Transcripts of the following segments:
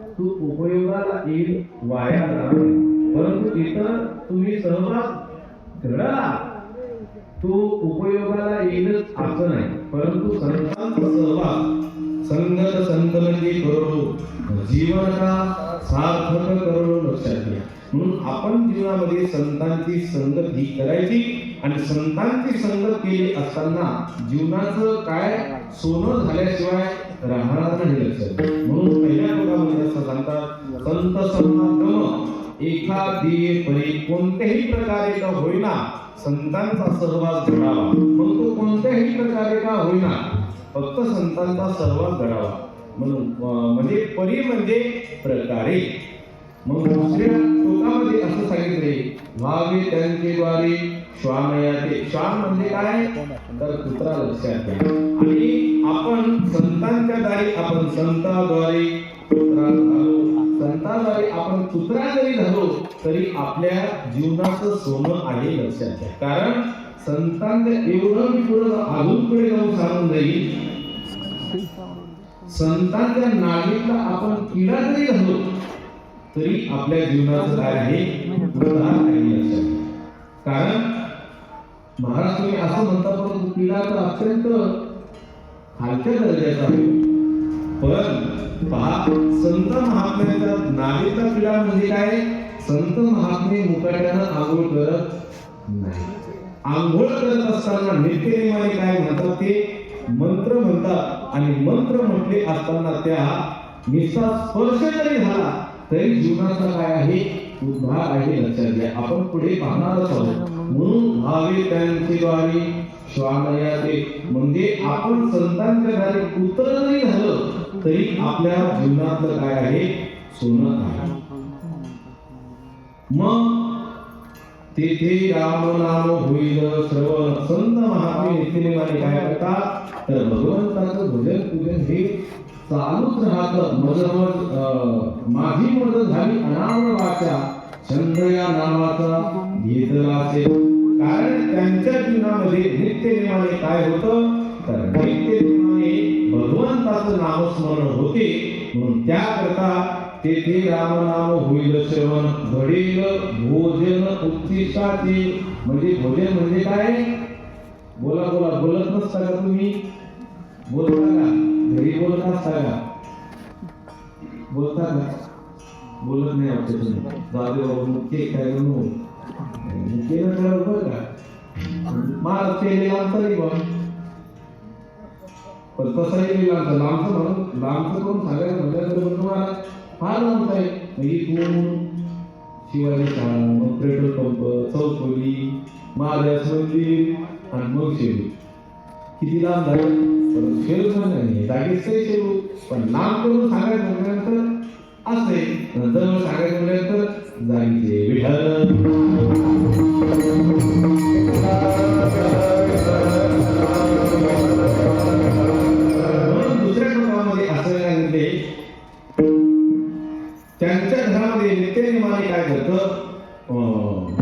तू उपयोगाला येईल वाया जाणार परंतु इतर तुम्ही सहभाग घडला तो उपयोगाला येईलच असं नाही. परंतु संतांचा सहभाग संगत संत म्हणजे करो. जीवन सार्थक करो. लक्षात घ्या म्हणून आपण जीवनामध्ये संतांची संगत ही करायची आणि संतांची संगत केली असताना जीवनाचं काय सोनं झाल्याशिवाय राहणार नाही लक्षात. म्हणून पहिल्या भागामध्ये असं सांगतात? संत समागम एखादी परी कोणत्याही प्रकारे का होईना संतांचा सहवास घडावा. मग तो कोणत्याही प्रकारे का होईना फक्त संतांचा सहवास घडावा. म्हणून म्हणजे परी म्हणजे प्रकारे. मग दुसऱ्या श्लोकामध्ये असं सांगितले व्हावे त्यांचे द्वारे श्वानयाते श्वान म्हणजे काय? तर कुत्रा लक्षात घ्या. आणि आपण संतांच्या द्वारे आपण संताद्वारे कुत्रा झालो. संताद्वारे आपण कुत्रा जरी झालो तरी आपल्या जीवनाचं सोनं आहे लक्षात घ्या. कारण संतांच्या एवढं मी पुढे अजून पुढे जाऊन सांगून जाईल संतांच्या नागरिकला आपण किडा जरी झालो तरी आपल्या जीवनाचं काय आहे? उद्धार कारण महाराज तुम्ही असं म्हणता परंतु क्रीडा तर अत्यंत हलक्या दर्जाचा आहे. पण पहा संत महात्म्याचा नागरिकचा क्रीडा म्हणजे काय? संत महात्मे मुकाट्यानं आंघोळ करत नाही. आंघोळ करत असताना नित्यनेमाने काय म्हणतात ते? मंत्र म्हणतात. आणि मंत्र म्हटले असताना त्या निसा स्पर्श जरी झाला. तरी जीवनाचा काय आहे? उद्धार आहे लक्षात घ्या. आपण पुढे पाहणारच आहोत. म्हणून भावे त्यांचे द्वारे श्वानया म्हणजे आपण संतांच्या दारी उत्तर नाही झालं तरी आपल्या जीवनातलं काय आहे? सोनं आहे. मग तेथे राम नाम होईल श्रवण संत महात्मे नित्यनेमाने काय करतात? तर भगवंताचं भजन पूजन हे चालूच राहतं. मज मज अं, माझी मदत झाली अनावर वाचा चंद्र या नावाचा घेतला असेल कारण त्यांच्या जीवनामध्ये नित्यनेमाने काय होतं? तर नित्यनेमाने भगवंताचं नामस्मरण होते. म्हणून त्याकरता तेथे रामनाम होईल श्रवण. घडेल भोजन उत्तिष्ठाचे म्हणजे भोजन म्हणजे काय? बोला बोला. बोलत नसता का तुम्ही? बोलता का? घरी बोलतात सगळ्या बोलतात ना बोलत नाही वाटत तुम्ही. जाते बाबा मुख्य काय म्हणू मुख्य नसल्यावर बरं का. मला केले लांबचा नाही बघ पण तसंही लांबचं. लांबचं म्हणून लांबचं करून सांगायचं म्हटलं तर मग तुम्हाला फार लांबचं आहे. मग इथून शिवाजी शाळा मग पेट्रोल पंप चौफुली महादेवाचं मंदिर आणि मग शेरू किती लांब झालं? पण शेरू म्हणजे पण नाही. जागेच काही शेरू पण लांब करून सांगायचं म्हणल्यानंतर असे नंतर सांगायचं म्हणल्यानंतर जागेचे विठल म्हणून दुसऱ्या टोकामध्ये असं त्यांच्या घरामध्ये नित्यनेमाने काय करतं? अं,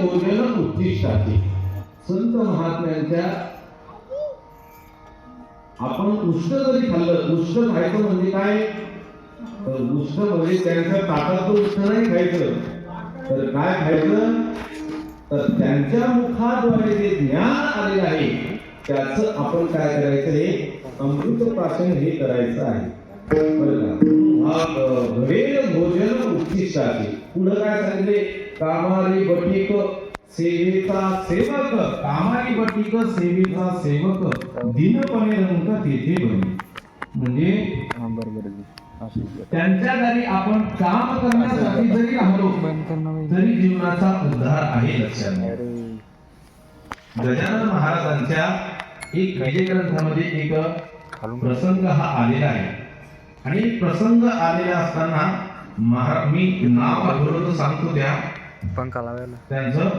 भोजन संत महात्म्यांच्या आपण उष्ण जरी खाल्लं उष्ण खायचं म्हणजे काय? उष्ण म्हणजे त्यांच्या ताटातलं उष्ण नाही खायचं. तर काय खायचं? तर त्यांच्या मुखाद्वारे जे ज्ञान आलेलं आहे त्याचं आपण काय करायचं हे? अमृत प्राशन हे करायचं आहे. भोजन का? हा भोजन उच्चिष्टाचे पुढं काय सांगितले? कामारी बटीक सेवेचा सेवक कामारी बटिक सेवेचा सेवक. दिनपणे रंग तेथे बने. म्हणजे त्यांच्या दारी आपण काम करण्यासाठी जरी राहिलो करणं तरी जीवनाचा उद्धार आहे लक्षात. गजानन महाराजांच्या एक विजय ग्रंथामध्ये एक प्रसंग हा आलेला आहे. आणि प्रसंग आलेला असताना मी नाव आठवलं तर सांगतो त्या. पंखा लावायला. त्यांचं